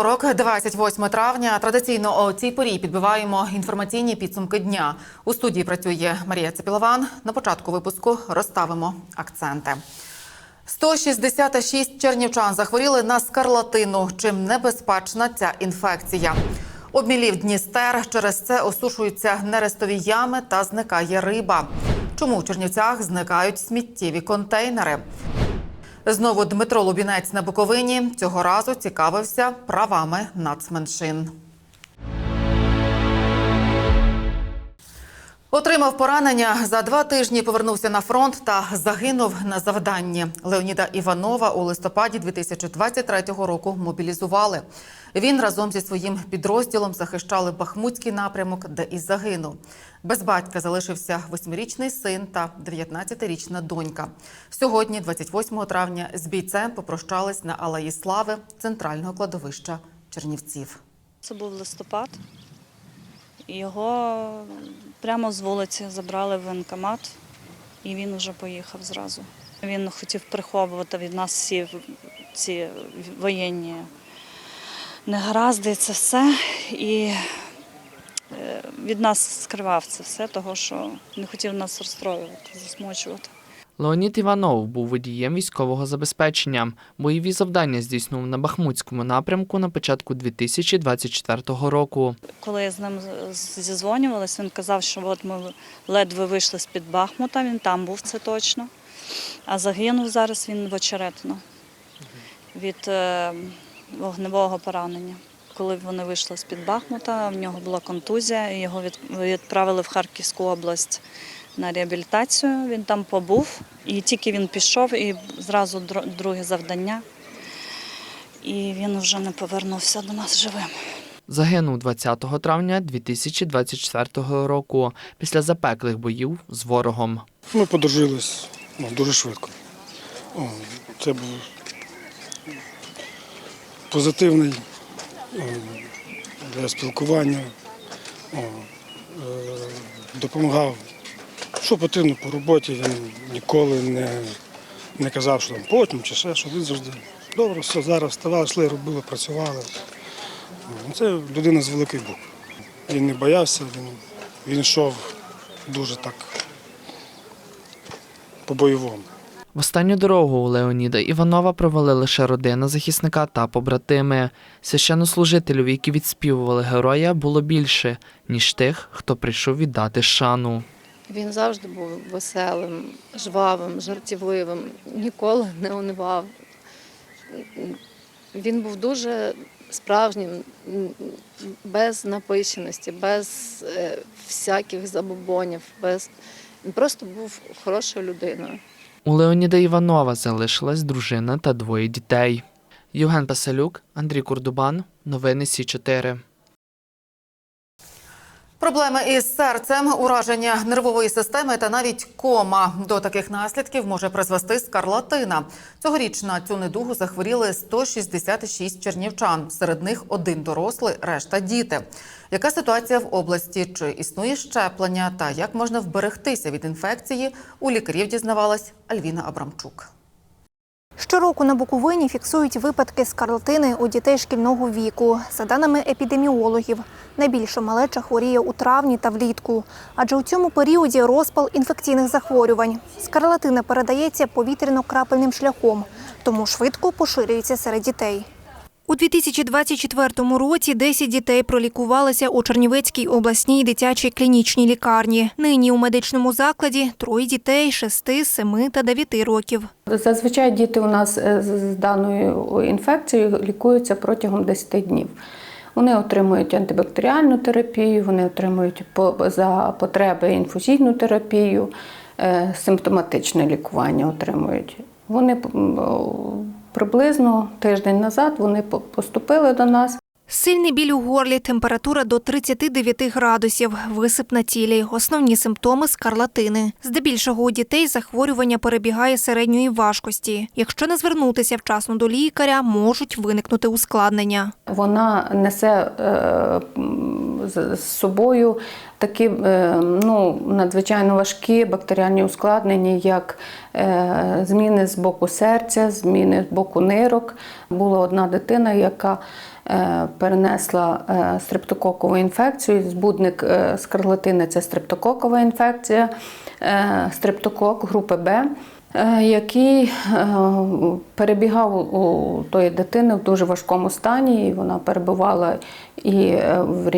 Вівторок, 28 травня. Традиційно о цій порі підбиваємо інформаційні підсумки дня. У студії працює Марія Цепілован. На початку випуску розставимо акценти. 166 чернівчан захворіли на скарлатину. Чим небезпечна ця інфекція? Обмілів Дністер. Через це осушуються нерестові ями та зникає риба. Чому в Чернівцях зникають сміттєві контейнери? Знову Дмитро Лубінець на Буковині цього разу цікавився правами нацменшин. Отримав поранення за два тижні. Повернувся на фронт та загинув на завданні. Леоніда Іванова у листопаді 2023 року мобілізували. Він разом зі своїм підрозділом захищали Бахмутський напрямок, де і загинув. Без батька залишився восьмирічний син та 19-річна донька. Сьогодні, 28 травня, з бійцем попрощались на Алеї Слави центрального кладовища Чернівців. Це був листопад. Його прямо з вулиці забрали в воєнкомат, і він вже поїхав зразу. Він хотів приховувати від нас всі ці воєнні негаразди, це все. І е, від нас скривав це все, того що не хотів нас розстроювати, засмучувати. Леонід Іванов був водієм військового забезпечення. Бойові завдання здійснював на Бахмутському напрямку на початку 2024 року. Коли я з ним з- зізвонювалась, він казав, що от ми ледве вийшли з-під Бахмута, він там був, це точно. А загинув зараз він в очеретино від е, вогневого поранення. Коли вони вийшли з-під Бахмута, в нього була контузія, його відправили в Харківську область на реабілітацію. Він там побув, і тільки він пішов, і зразу дро- друге завдання. І він вже не повернувся до нас живим. Загинув 20 травня 2024 року після запеклих боїв з ворогом. Ми подружились ну, дуже швидко. О, це був позитивний о, для спілкування. О, е, допомагав, що потрібно по роботі. Він ніколи не, не казав, що там потім чи ще, що він завжди. Добре, все, зараз вставали, йшли, робили, працювали. Це людина з великих букв. Він не боявся, він, він йшов дуже так по-бойовому. В останню дорогу у Леоніда Іванова провели лише родина захисника та побратими. Священнослужителів, які відспівували героя, було більше, ніж тих, хто прийшов віддати шану. Він завжди був веселим, жвавим, жартівливим, ніколи не унивав. Він був дуже справжнім, без напищеності, без е, всяких забобонів, без... він просто був хорошою людиною. У Леоніда Іванова залишилась дружина та двоє дітей. Євген Пасалюк, Андрій Курдубан. Новини Сі 4 Проблеми із серцем, ураження нервової системи та навіть кома. До таких наслідків може призвести скарлатина. Цьогоріч на цю недугу захворіли 166 чернівчан. Серед них один дорослий, решта діти. Яка ситуація в області? Чи існує щеплення? Та як можна вберегтися від інфекції? У лікарів дізнавалась Альвіна Абрамчук. Щороку на Буковині фіксують випадки скарлатини у дітей шкільного віку. За даними епідеміологів, найбільше малеча хворіє у травні та влітку, адже у цьому періоді розпал інфекційних захворювань. Скарлатина передається повітряно-крапельним шляхом, тому швидко поширюється серед дітей. У 2024 році 10 дітей пролікувалися у Чернівецькій обласній дитячій клінічній лікарні. Нині у медичному закладі троє дітей 6, 7 та 9 років. Зазвичай діти у нас е, з даною інфекцією лікуються протягом 10 днів. Вони отримують антибактеріальну терапію, вони отримують за потреби інфузійну терапію, е, симптоматичне лікування отримують. Вони приблизно тиждень назад вони по- поступили до нас. Сильний біль у горлі, температура до 39 градусів, висип на тілі. Основні симптоми скарлатини. Здебільшого у дітей захворювання перебігає середньої важкості. Якщо не звернутися вчасно до лікаря, можуть виникнути ускладнення. Вона несе е, з собою такі е, ну, надзвичайно важкі бактеріальні ускладнення, як е, зміни з боку серця, зміни з боку нирок. Була одна дитина, яка е, перенесла стрептококову інфекцію. Збудник скарлатини це стрептококова інфекція, стрептокок групи Б. е, Який е, перебігав у тої дитини в дуже важкому стані, і вона перебувала і е, в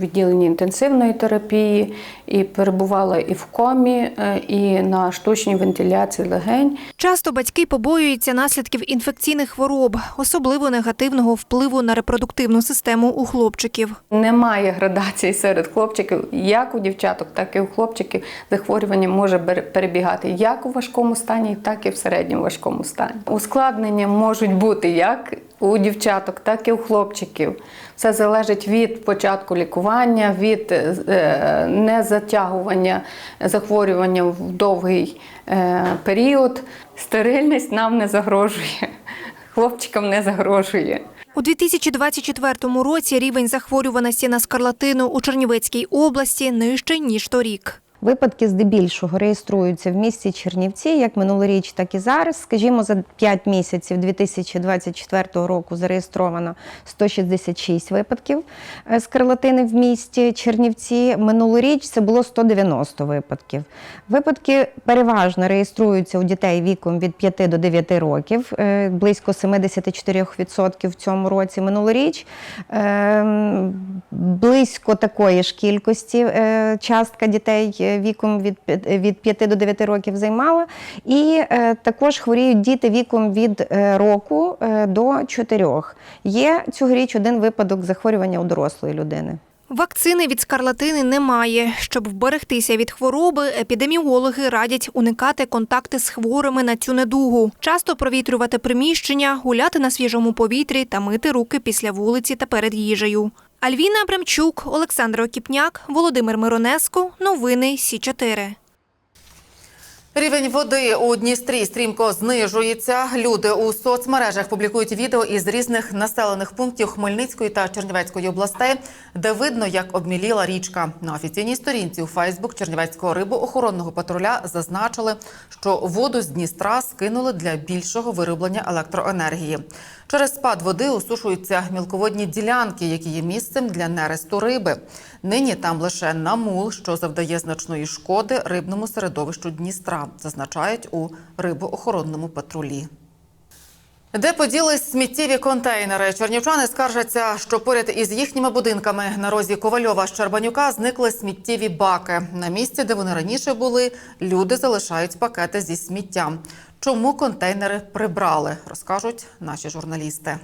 відділенні інтенсивної терапії, і перебувала і в комі, і на штучній вентиляції легень. Часто батьки побоюються наслідків інфекційних хвороб, особливо негативного впливу на репродуктивну систему у хлопчиків. Немає градації серед хлопчиків, як у дівчаток, так і у хлопчиків. Захворювання може перебігати як у важкому стані, так і в середньому важкому стані. Ускладнення можуть бути як у дівчаток, так і у хлопчиків. Все залежить від початку лікування, від е, незатягування захворювання в довгий е, період. Стерильність нам не загрожує, хлопчикам не загрожує. У 2024 році рівень захворюваності на скарлатину у Чернівецькій області нижчий, ніж торік. Випадки здебільшого реєструються в місті Чернівці, як минулоріч, так і зараз. Скажімо, за 5 місяців 2024 року зареєстровано 166 випадків е, скарлатини в місті Чернівці. Минулоріч це було 190 випадків. Випадки переважно реєструються у дітей віком від 5 до 9 років, е, близько 74% в цьому році. Минулоріч Ем, близько такої ж кількості е, частка дітей віком від, від 5 до 9 років займала. І е, також хворіють діти віком від е, року е, до 4. Є цьогоріч один випадок захворювання у дорослої людини. Вакцини від скарлатини немає. Щоб вберегтися від хвороби, епідеміологи радять уникати контакти з хворими на цю недугу, часто провітрювати приміщення, гуляти на свіжому повітрі та мити руки після вулиці та перед їжею. Альвіна Абрамчук, Олександр Окіпняк, Володимир Миронеско. Новини Сі 4 Рівень води у Дністрі стрімко знижується. Люди у соцмережах публікують відео із різних населених пунктів Хмельницької та Чернівецької областей, де видно, як обміліла річка. На офіційній сторінці у Фейсбук Чернівецького рибоохоронного патруля зазначили, що воду з Дністра скинули для більшого вироблення електроенергії. Через спад води осушуються мілководні ділянки, які є місцем для нересту риби. Нині там лише намул, що завдає значної шкоди рибному середовищу Дністра, зазначають у рибоохоронному патрулі. Де поділись сміттєві контейнери? Чернівчани скаржаться, що поряд із їхніми будинками на розі Ковальова Щербанюка зникли сміттєві баки. На місці, де вони раніше були, люди залишають пакети зі сміттям. Чому контейнери прибрали, розкажуть наші журналісти.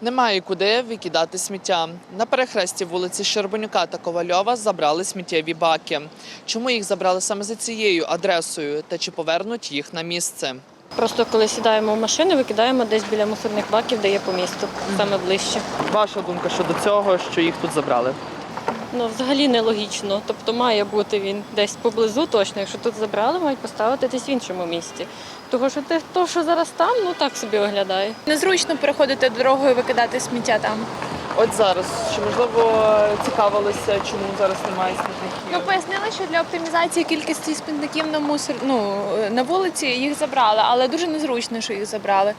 Немає куди викидати сміття. На перехресті вулиці Щербанюка та Ковальова забрали сміттєві баки. Чому їх забрали саме за цією адресою та чи повернуть їх на місце? Просто коли сідаємо в машину, викидаємо десь біля мусорних баків, де є по місту, саме ближче. Ваша думка щодо цього, що їх тут забрали? Ну, взагалі нелогічно. Тобто має бути він десь поблизу точно. Якщо тут забрали, мають поставити десь в іншому місці. Того, що те, то, що зараз там, ну так собі виглядає. Незручно переходити дорогою і викидати сміття там. От зараз чи можливо цікавилися, чому зараз немає смітників? Ну пояснили, що для оптимізації кількості смітників на мусор ну на вулиці їх забрали, але дуже незручно, що їх забрали.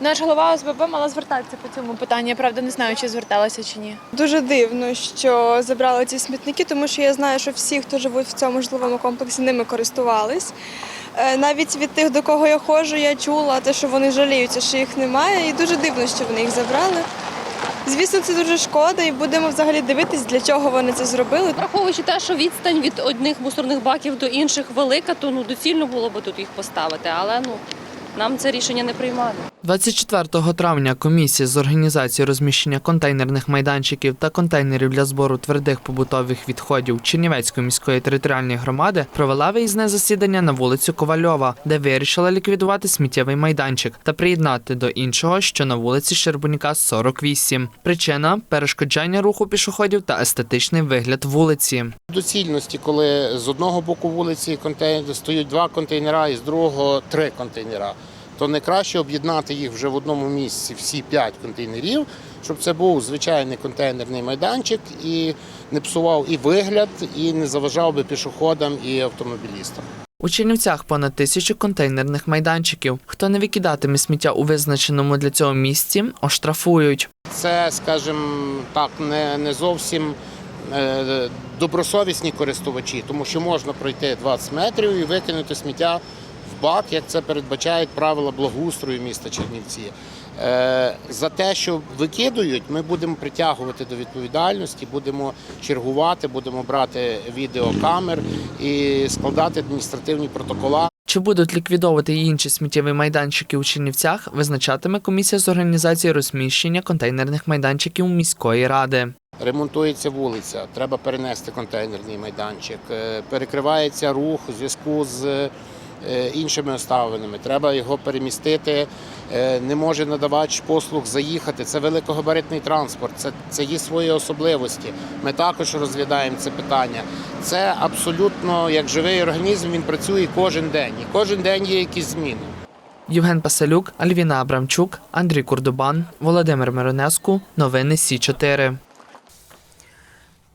Наш голова ОСББ мала звертатися по цьому питанню. Я правда не знаю, чи зверталася чи ні. Дуже дивно, що забрали ці смітники, тому що я знаю, що всі, хто живуть в цьому житловому комплексі, ними користувались. Е, Навіть від тих, до кого я ходжу, я чула те, що вони жаліються, що їх немає, і дуже дивно, що вони їх забрали. Звісно, це дуже шкода, і будемо взагалі дивитись, для чого вони це зробили. Враховуючи те, що відстань від одних мусорних баків до інших велика, то ну доцільно було би тут їх поставити. Але ну нам це рішення не приймати. 24 травня комісія з організації розміщення контейнерних майданчиків та контейнерів для збору твердих побутових відходів Чернівецької міської територіальної громади провела виїзне засідання на вулицю Ковальова, де вирішила ліквідувати сміттєвий майданчик та приєднати до іншого, що на вулиці Щербаніка 48. Причина перешкоджання руху пішоходів та естетичний вигляд вулиці. доцільності, коли з одного боку вулиці контейнер стоять два контейнера і з другого три контейнера. То не краще об'єднати їх вже в одному місці, всі п'ять контейнерів, щоб це був звичайний контейнерний майданчик і не псував і вигляд, і не заважав би пішоходам і автомобілістам. У Чернівцях понад тисячу контейнерних майданчиків. Хто не викидатиме сміття у визначеному для цього місці, оштрафують. Це, скажімо так, не, не зовсім е, добросовісні користувачі, тому що можна пройти 20 метрів і викинути сміття бак, як це передбачають правила благоустрою міста Чернівці. Е, за те, що викидують, ми будемо притягувати до відповідальності, будемо чергувати, будемо брати відеокамер і складати адміністративні протоколи. Чи будуть ліквідовувати інші сміттєві майданчики у Чернівцях, визначатиме комісія з організації розміщення контейнерних майданчиків міської ради. Ремонтується вулиця, треба перенести контейнерний майданчик, е, перекривається рух у зв'язку з іншими обставинами. Треба його перемістити. Е, Не може надавач послуг заїхати. Це великогабаритний транспорт, це, це є свої особливості. Ми також розглядаємо це питання. Це абсолютно як живий організм, він працює кожен день. І кожен день є якісь зміни. Євген Паселюк, Альвіна Абрамчук, Андрій Курдубан, Володимир Миронеску. Новини Сі 4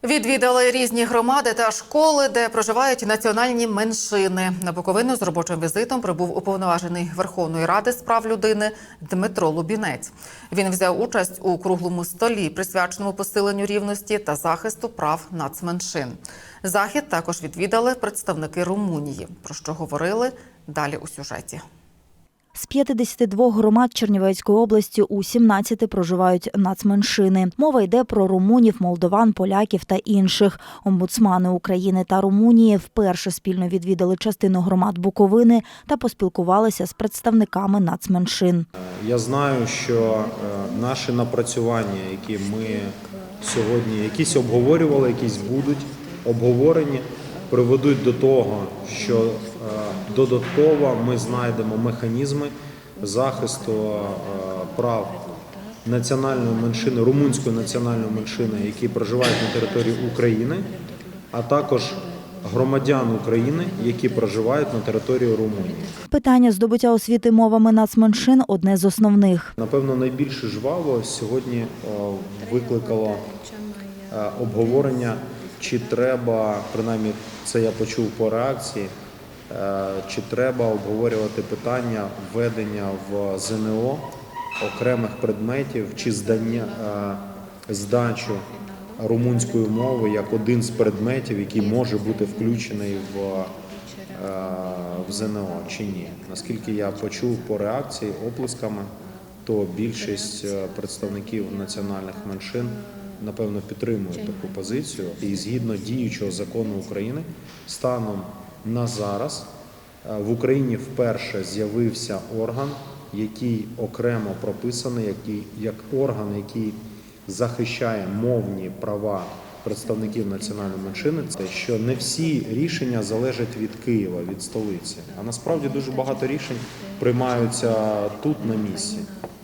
Відвідали різні громади та школи, де проживають національні меншини. На Буковину з робочим візитом прибув уповноважений Верховної Ради з прав людини Дмитро Лубінець. Він взяв участь у круглому столі, присвяченому посиленню рівності та захисту прав нацменшин. Захід також відвідали представники Румунії, про що говорили далі у сюжеті. З 52 громад Чернівецької області у 17 проживають нацменшини. Мова йде про румунів, молдован, поляків та інших. Омбудсмани України та Румунії вперше спільно відвідали частину громад Буковини та поспілкувалися з представниками нацменшин. Я знаю, що е, наші напрацювання, які ми сьогодні якісь обговорювали, якісь будуть обговорені, приведуть до того, що додатково ми знайдемо механізми захисту е, прав національної меншини, румунської національної меншини, які проживають на території України, а також громадян України, які проживають на території Румунії. Питання здобуття освіти мовами нацменшин одне з основних. Напевно, найбільше жваво сьогодні викликало е, обговорення, чи треба, принаймні це я почув по реакції, е, чи треба обговорювати питання введення в ЗНО окремих предметів чи здання е, здачу румунської мови як один з предметів, який може бути включений в е, в ЗНО чи ні. Наскільки я почув по реакції оплесками, то більшість е, представників національних меншин напевно підтримують таку позицію. І згідно діючого закону України, станом на зараз е, в Україні вперше з'явився орган, який окремо прописаний, який як орган, який захищає мовні права представників національної меншини, це що не всі рішення залежать від Києва, від столиці. А насправді дуже багато рішень приймаються тут на місці.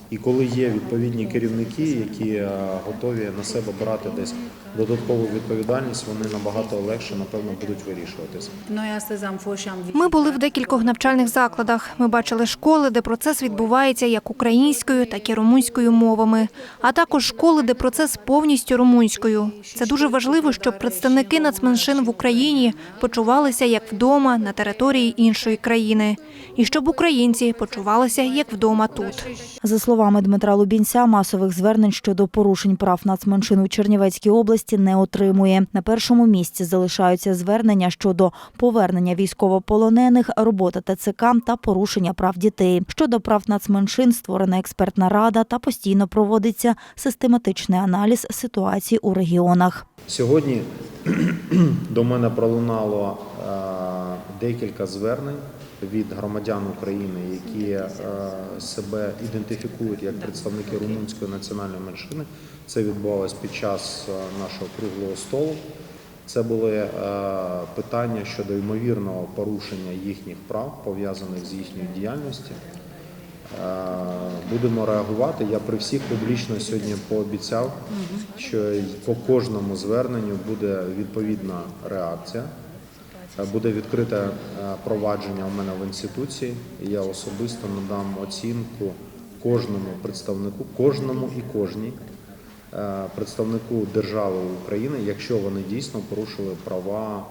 І коли є відповідні керівники, які е, готові на себе брати десь додаткову відповідальність, вони набагато легше, напевно, будуть вирішуватися. Ми були в декількох навчальних закладах. Ми бачили школи, де процес відбувається як українською, так і румунською мовами, а також школи, де процес повністю румунською. Це дуже важливо, щоб представники нацменшин в Україні почувалися як вдома на території іншої країни, і щоб українці почувалися як вдома тут. За словами Дмитра Лубінця, масових звернень щодо порушень прав нацменшин у Чернівецькій області не отримує. На першому місці залишаються звернення щодо повернення військовополонених, робота ТЦК та порушення прав дітей. Щодо прав нацменшин створена експертна рада та постійно проводиться систематичний аналіз ситуації у регіонах. Сьогодні до мене пролунало е, декілька звернень від громадян України, які е, себе ідентифікують як представники румунської національної меншини. Це відбувалось під час е, нашого круглого столу. Це були питання щодо ймовірного порушення їхніх прав, пов'язаних з їхньою діяльністю. Е, Будемо реагувати. Я при всіх публічно сьогодні пообіцяв, що по кожному зверненню буде відповідна реакція. Е, Буде відкрите е, провадження у мене в інституції. Я особисто надам оцінку кожному представнику, кожному і кожній представнику держави України, якщо вони дійсно порушили права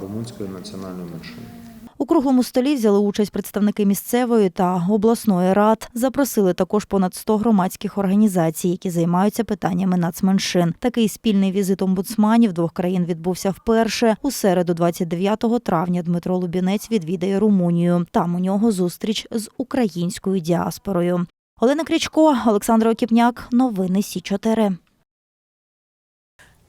румунської національної меншини. У круглому столі взяли участь представники місцевої та обласної рад. Запросили також понад 100 громадських організацій, які займаються питаннями нацменшин. Такий спільний візит омбудсманів двох країн відбувся вперше. У середу, 29 травня, Дмитро Лубінець відвідає Румунію. Там у нього зустріч з українською діаспорою. Олена Крічко, Олександр Окіпняк. Новини Сі 4